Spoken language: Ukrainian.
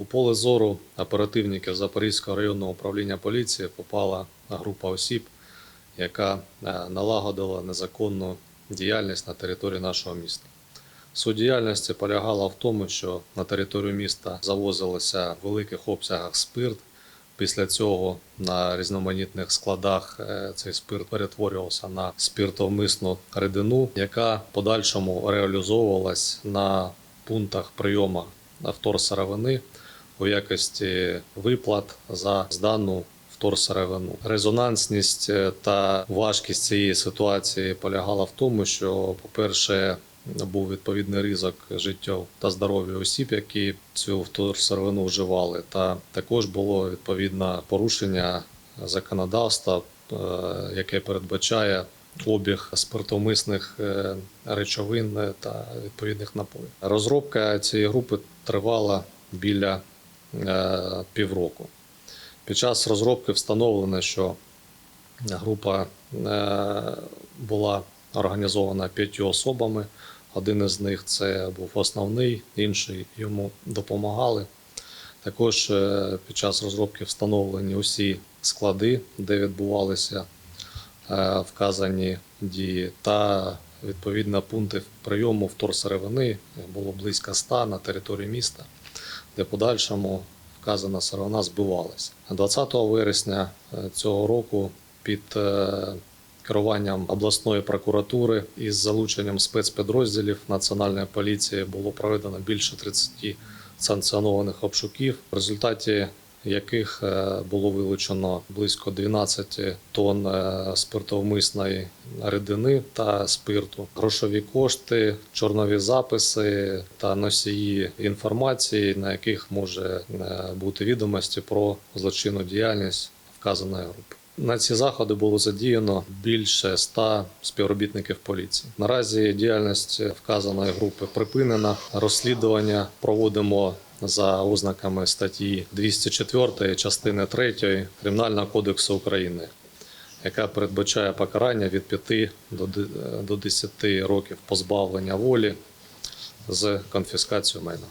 У поле зору оперативників Запорізького районного управління поліції попала група осіб, яка е, налагодила незаконну діяльність на території нашого міста. Суть діяльності полягала в тому, що на територію міста завозилося в великих обсягах спирт. Після цього на різноманітних складах е, цей спирт перетворювався на спиртовмисну рідину, яка подальшому реалізовувалась на пунктах прийому вторсировини у якості виплат за здану вторсировину. Резонансність е, та важкість цієї ситуації полягала в тому, що, по-перше, був відповідний ризик життя та здоров'я осіб, які цю вторсировину вживали. Та також було відповідне порушення законодавства, е, яке передбачає обіг спиртомисних е, речовин та відповідних напоїв. Розробка цієї групи тривала біля півроку. Під час розробки встановлено, що група е, була організована п'ятью особами. Один із них це був основний, інший йому допомагали. Також е, під час розробки встановлені усі склади, де відбувалися е, вказані дії, та відповідно пункти прийому вторсировини було близько 100 на території міста, де подальшому вказана сировина збивалася. 20 вересня е, цього року під е, керуванням обласної прокуратури із залученням спецпідрозділів Національної поліції було проведено більше 30 санкціонованих обшуків, в результаті яких е, було вилучено близько 12 тонн е, спиртовмисної рідини та спирту, грошові кошти, чорнові записи та носії інформації, на яких може е, бути відомості про злочинну діяльність вказаної групи. На ці заходи було задіяно більше 100 співробітників поліції. Наразі діяльність вказаної групи припинена. Розслідування проводимо за ознаками статті 204 частини 3 Кримінального кодексу України, яка передбачає покарання від 5 до де- до 10 років позбавлення волі з конфіскацією майна.